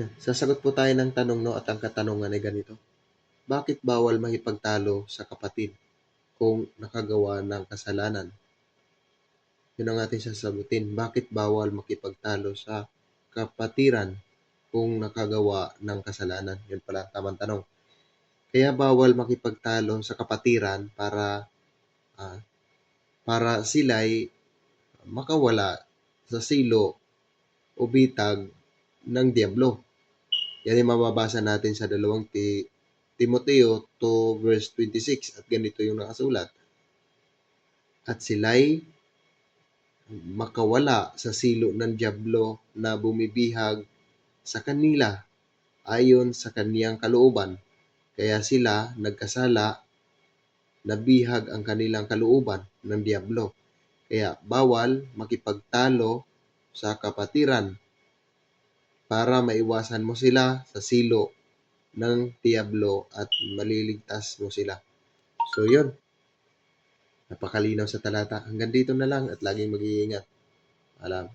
Yan. Sasagot po tayo ng tanong no at ang katanungan ay ganito. Bakit bawal makipagtalo sa kapatid kung nakagawa ng kasalanan? Yun ang ating sasagutin. Bakit bawal makipagtalo sa kapatiran kung nakagawa ng kasalanan? Yun pala, tamang tanong. Kaya bawal makipagtalo sa kapatiran para ah, para sila'y makawala sa silo o bitag ng Diablo. Yan ay mababasa natin sa dalawang ti Timoteo 2 verse 26 at ganito yung nakasulat. At sila'y makawala sa silo ng Diablo na bumibihag sa kanila ayon sa kaniyang kalooban. Kaya sila nagkasala, nabihag ang kanilang kalooban ng Diablo. Kaya bawal makipagtalo sa kapatiran para maiwasan mo sila sa silo ng Diablo at maliligtas mo sila. So yun. Napakalinaw sa talata. Hanggang dito na lang at laging mag-iingat. Alam.